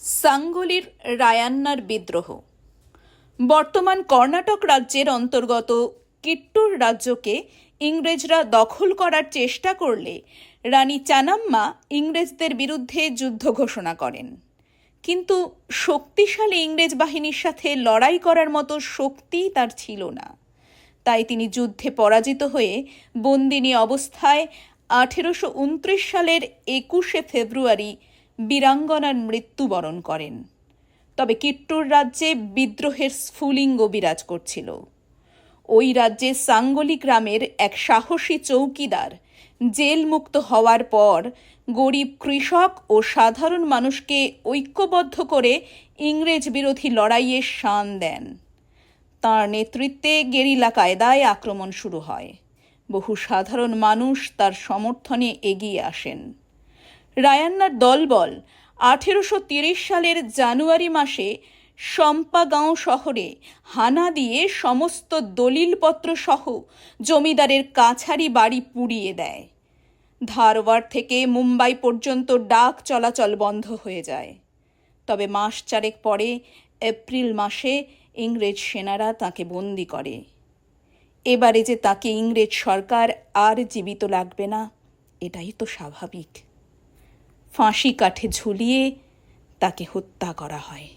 সাঙ্গলির রায়ান্নার বিদ্রোহ। বর্তমান কর্ণাটক রাজ্যের অন্তর্গত কিট্টুর রাজ্যকে ইংরেজরা দখল করার চেষ্টা করলে রানী চানাম্মা ইংরেজদের বিরুদ্ধে যুদ্ধ ঘোষণা করেন। কিন্তু শক্তিশালী ইংরেজ বাহিনীর সাথে লড়াই করার মতো শক্তি তার ছিল না। তাই তিনি যুদ্ধে পরাজিত হয়ে বন্দিনী অবস্থায় আঠেরোশো উনত্রিশ সালের একুশে ফেব্রুয়ারি বীরাঙ্গনার মৃত্যুবরণ করেন। তবে কিট্টুর রাজ্যে বিদ্রোহের স্ফুলিঙ্গ বিরাজ করছিল। ওই রাজ্যে সাঙ্গলি গ্রামের এক সাহসী চৌকিদার জেলমুক্ত হওয়ার পর গরিব কৃষক ও সাধারণ মানুষকে ঐক্যবদ্ধ করে ইংরেজ বিরোধী লড়াইয়ে শান দেন। তাঁর নেতৃত্বে গেরিলা কায়দায় আক্রমণ শুরু হয়। বহু সাধারণ মানুষ তার সমর্থনে এগিয়ে আসেন। রায়ান্নার দলবল আঠেরোশো সালের জানুয়ারি মাসে সম্পাগাঁও শহরে হানা দিয়ে সমস্ত দলিলপত্র সহ জমিদারের কাছারি বাড়ি পুড়িয়ে দেয়। ধারওয়াড় থেকে মুম্বাই পর্যন্ত ডাক চলাচল বন্ধ হয়ে যায়। তবে মাস চারেক পরে, এপ্রিল মাসে ইংরেজ সেনারা তাকে বন্দি করে। এবারে যে তাকে ইংরেজ সরকার আর জীবিত লাগবে না, এটাই তো স্বাভাবিক। ফাঁসি কাঠে ঝুলিয়ে তাকে হত্যা করা হয়।